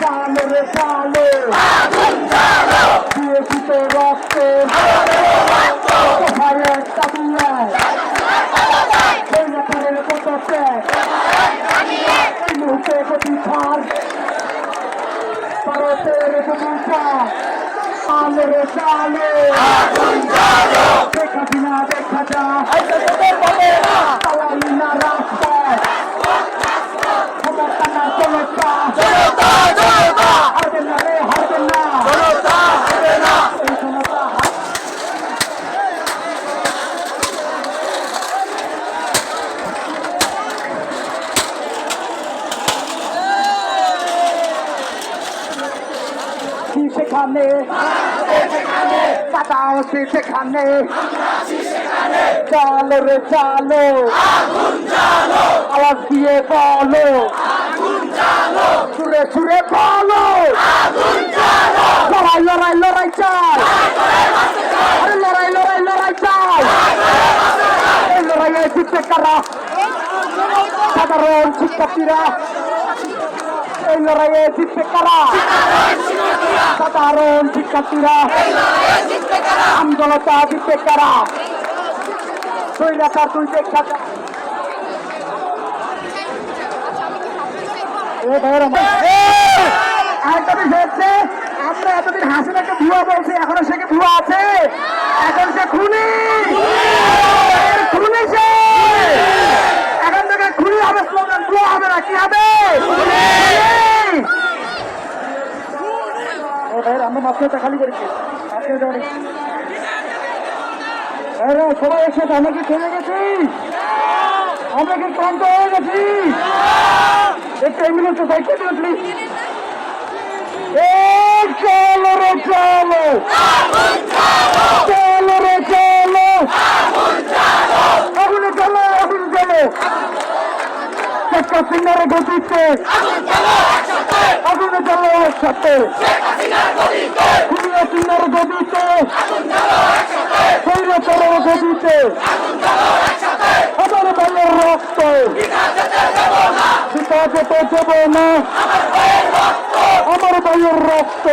চালো রে চালো দিয়েছি তো রক্ত কোথায় একটা দিয়ে সেই নেতারের পদতে এই মুহূর্তে গতি ছাড় ভারতের ভূমিকা আলো রে চালো দেখা বিনা দেখা যা চালালি না রাস্তায় ক্ষমতা না জনতা হারবে না রে হারবে না এই জনতা হার- কি সেখানে। কাদা আছে সেখানে। চালো রে চালো। আওয়াজ দিয়ে বলো সুরে সুরে বলো লড়াই লড়াই লড়াই চাই। আরে লড়াই লড়াই লড়াই চাই। এই লড়াইয়ে জিতবে কারা? সাধারণ শিক্ষার্থীরা। এই লড়াইয়ে জিতবে কারা? সাধারণ শিক্ষার্থীরা আন্দোলনটা জিতবে তুই ভাইয়ের আমার একটা বিষয় হচ্ছে আমরা এতদিন হাসিনাকে ভুয়া বলছি, এখনও সে কি ভুয়া আছে? এখন সে খুনি সে এখন থেকে খুনি হবে স্লোগান ভুয়া হবে না কি হবে খুনি! এ ভাইয়ের আমরা সবাই একসাথে, আমরা কি চলে গেছি? আমরা কি ক্লান্ত হয়ে গেছি? একটু অ্যাম্বুলেন্স প্লিজ চলো রে, চলো। চলো রে, চলো। আগুনে চলো আগুনে চলো চেষ্টা সিঙ্গারে গতিতে। আগুনে চলো গতিতে শৈল চলো গতিতে আমার ভাইয়ের রক্ত ঠিক আছে তো দেবো না আমার ভাইয়ের রক্ত